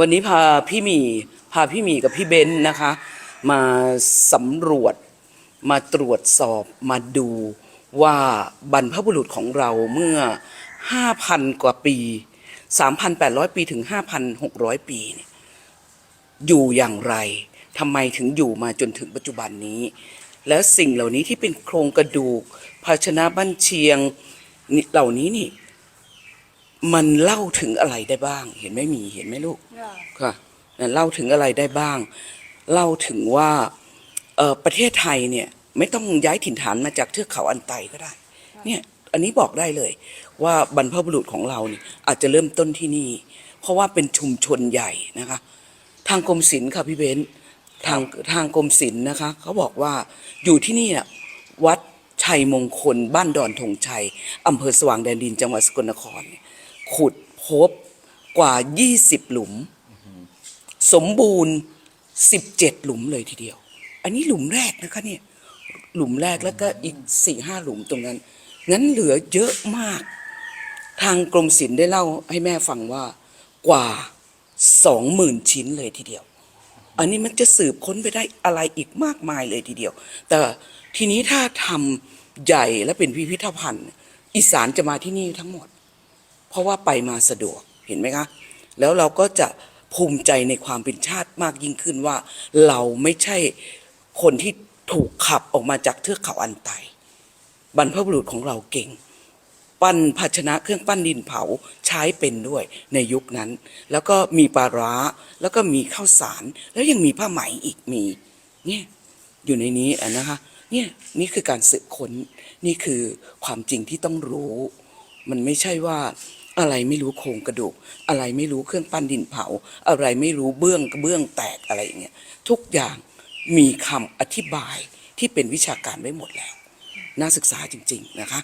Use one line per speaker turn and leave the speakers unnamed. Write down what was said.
วันนี้พาพี่หมีพาพี่หมีกับพี่เบนซ์นะคะ มาสำรวจมาตรวจสอบมาดูว่าบรรพบุรุษของเราเมื่อ 5,000 กว่าปี 3,800 ปีถึง 5,600 ปีเนี่ยอยู่อย่างไรทำไมถึงอยู่มาจนถึงปัจจุบันนี้ แล้วสิ่งเหล่านี้ที่เป็นโครงกระดูก ภาชนะบ้านเชียงเหล่านี้นี่ มันเล่าถึงอะไรได้บ้าง เห็นไหมมีเห็นไหมลูกค่ะนั่นเล่าถึงอะไรได้บ้าง เล่าถึงว่าเอ่อประเทศไทยเนี่ย ไม่ต้องย้ายถิ่นฐานมาจากเทือกเขาอันไตก็ได้ เนี่ย อันนี้บอกได้เลย ว่าบรรพบุรุษของเราเนี่ยอาจจะเริ่มต้นที่นี่ เพราะว่าเป็นชุมชนใหญ่นะคะ ทางกรมศิลป์ค่ะพี่เบนซ์ทางทางกรมศิลป์นะคะ เขาบอกว่าอยู่ที่นี่น่ะวัดชัยมงคล บ้านดอนธงชัยอำเภอสว่างแดนดินจังหวัดสกลนครเนี่ย ขุดพบกว่า 20 หลุม สมบูรณ์ 17 หลุมเลยทีเดียว อันนี้หลุมแรกนะคะเนี่ยหลุมแรกแล้วก็อีกสี่ห้าหลุมตรงนั้นงั้นเหลือเยอะมาก ทางกรมศิลป์ได้เล่าให้แม่ฟังว่ากว่าสองหมื่นชิ้นเลยทีเดียว อันนี้มันจะสืบค้นไปได้อะไรอีกมากมายเลยทีเดียว แต่ทีนี้ถ้าทำใหญ่และเป็นพิพิธภัณฑ์ อีสานจะมาที่นี่ทั้งหมด ราะว่าไปมาสะดวกเห็นไหมคะ แล้วเราก็จะภูมิใจในความเป็นชาติมากยิ่งขึ้นว่า เราไม่ใช่คนที่ถูกขับออกมาจากเทือกเขาอันไตบรรพบุรุษของเราเก่ง ปั้นภาชนะเครื่องปั้นดินเผาใช้เป็นด้วยในยุคนั้น แล้วก็มีปลาร้าแล้วก็มีข้าวสาร แล้วยังมีผ้าไหมอีกมีเนี่ยอยู่ในนี้อะนะคะเนี่ยนี่คือการสืบค้นนี่คือความจริงที่ต้องรู้ มันไม่ใช่ว่า อะไรไม่รู้โครงกระดูก อะไรไม่รู้เครื่องปั้นดินเผา อะไรไม่รู้เบื้องเบื้องแตกอะไรอย่างเงี้ยทุกอย่างมีคำอธิบายที่เป็นวิชาการไว้หมดแล้ว น่าศึกษาจริง ๆ นะคะ